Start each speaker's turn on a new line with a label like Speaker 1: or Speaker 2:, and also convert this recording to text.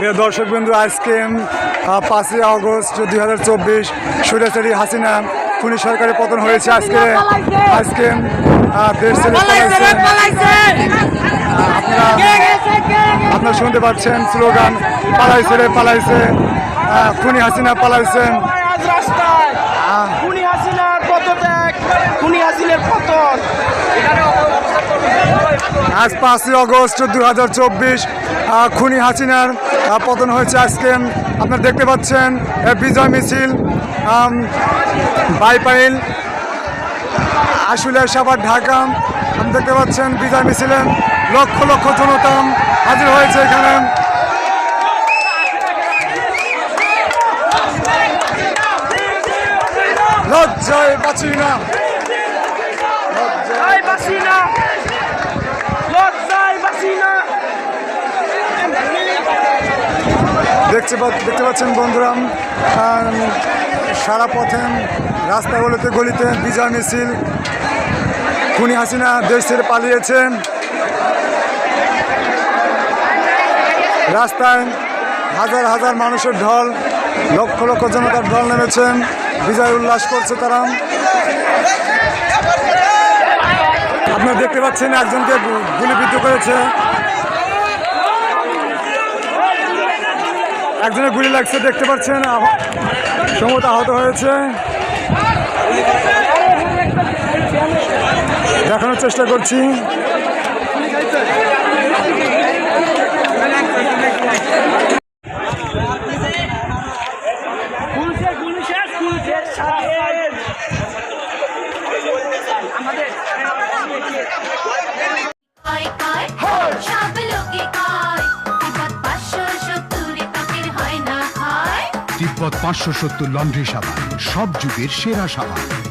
Speaker 1: প্রিয় দর্শক বিন্দু আজকে পাঁচই আগস্ট দুই হাজার চব্বিশ সুরেশারি হাসিনা খুনি সরকারের পতন হয়েছে আজকে। আজকে দেশ। আপনারা আপনারা শুনতে পাচ্ছেন স্লোগান পালাইছে রে পালাইছে। খুনি হাসিনা পালাইছেন।
Speaker 2: আজ খুনি হাসিনার পদত্যাগ খুনি হাসিনের পতন।
Speaker 1: আজ পাঁচই আগস্ট দু হাজার চব্বিশ খুনি হাসিনার পতন হয়েছে আজকে। আপনারা দেখতে পাচ্ছেন বিজয় মিছিল বাইপাইল, আশুলিয়া, সাভার, ঢাকা। আপনি দেখতে পাচ্ছেন, বিজয় মিছিলে লক্ষ লক্ষ জনতা হাজির হয়েছে এখানে। লজ্জায় বাঁচি না
Speaker 2: লজ্জায় বাসি না লজ্জায় বাসি না
Speaker 1: দেখতে দেখতে পাচ্ছেন বন্ধুরা আম, সারা পথে রাস্তাগুলোতে গলিতে বিজয় মিছিল খুনি হাসিনা দেশ ছেড়ে পালিয়েছে। রাস্তায় হাজার হাজার মানুষের ঢল লক্ষ লক্ষ জনতার ঢল নেমেছেন বিজয় উল্লাস করছে তারা। আপনারা দেখতে পাচ্ছেন একজনকে গুলিবিদ্ধ করেছে। একজনের গুলি লাগছে দেখতে পাচ্ছেন সম্ভবত আহত হয়েছে। দেখানোর চেষ্টা করছি।
Speaker 3: তিব্বত পাঁচশো সত্তর লন্ড্রি সাবান। সব যুগের সেরা সাবান।